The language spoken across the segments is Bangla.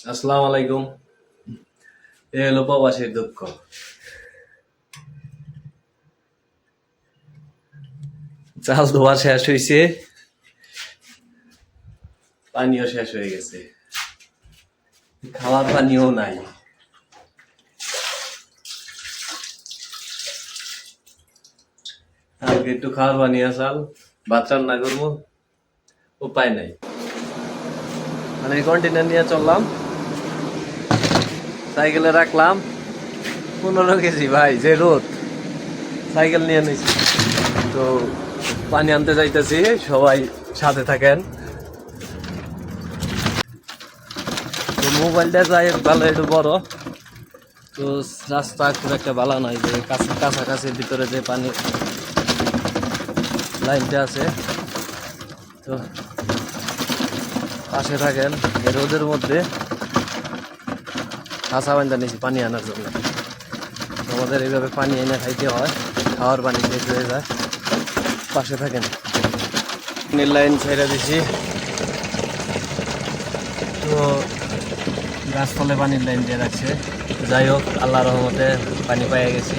আসসালামু আলাইকুম। এ হলো প্রবাসীর দুঃখ। চাল ধোয়া শেষ হয়েছে পানিও শেষ হয়ে গেছে। খাওয়ার পানিও নাই। কালকে একটু খাওয়ার পানি আসাল ভাত রান্না করব। উপায় নাই। মানে কন্টেনার নিয়ে চললাম। সাইকেলে রাখলাম। পনেরো কেজি ভাই, যে রোদ। সাইকেল নিয়ে নিয়েছি তো পানি আনতে যাইতেছি, সবাই সাথে থাকেন। তো মোবাইলটা যাই ভালো একটু বড়। তো রাস্তা খুব একটা ভালো নয় যে কাছা কাছাকাছির ভিতরে যে পানি লাইনটা আছে। তো পাশে থাকেন রোদের মধ্যে। কাঁচা বান্ধা নিয়েছি পানি আনার জন্য। আমাদের এইভাবে পানি এনে খাইতে হয়, খাওয়ার পানি শেষ হয়ে যায়, পাশে থাকেন। নীল লাইন ছেড়ে দিছি। তো গাছতলে পানির লাইন দিয়ে রাখছে। যাই হোক আল্লাহ রহমতে পানি পাইয়া গেছি।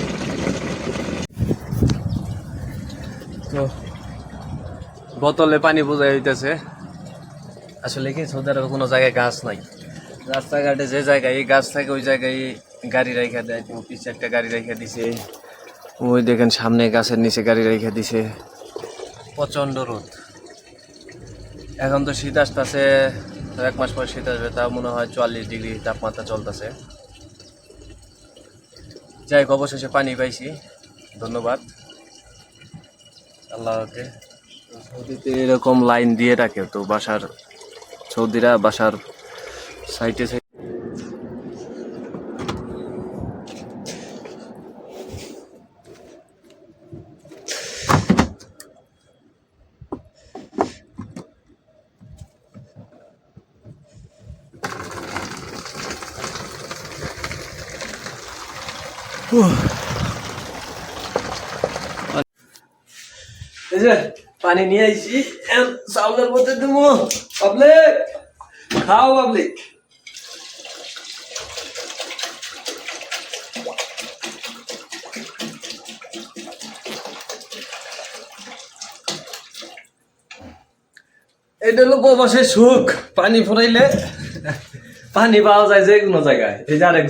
তো বোতলে পানি বোঝাই হইতেছে। আসলে কি, সৌদি আরবে কোনো জায়গায় গাছ নাই। রাস্তাঘাটে যে জায়গায়, এই গাছ থাকে ওই জায়গায় গাড়ি রেখে দেয়। পিছে একটা গাড়ি রেখে দিছে। ওই দেখেন সামনে গাছের নিচে গাড়ি রেখে দিছে। প্রচণ্ড রোদ। এখন তো শীত আসতেছে, এক মাস পর শীত আসবে তা মনে হয় চুয়াল্লিশ ডিগ্রি তাপমাত্রা চলতেছে। যাই হোক, অবশেষে পানি পাইছি। ধন্যবাদ। আল্লাহকে। সৌদিতে এরকম লাইন দিয়ে রাখে তো, বাসার সৌদিরা, বাসার সাইটে যে পানি নিয়ে আইছি। চাউলের মধ্যে দেবো পাবলিক খাও পাবলিক। এটা হলো প্রবাসের সুখ। পানি ফুরাইলে পানি পাওয়া যায় যে কোনো জায়গায়। এই যে আরেক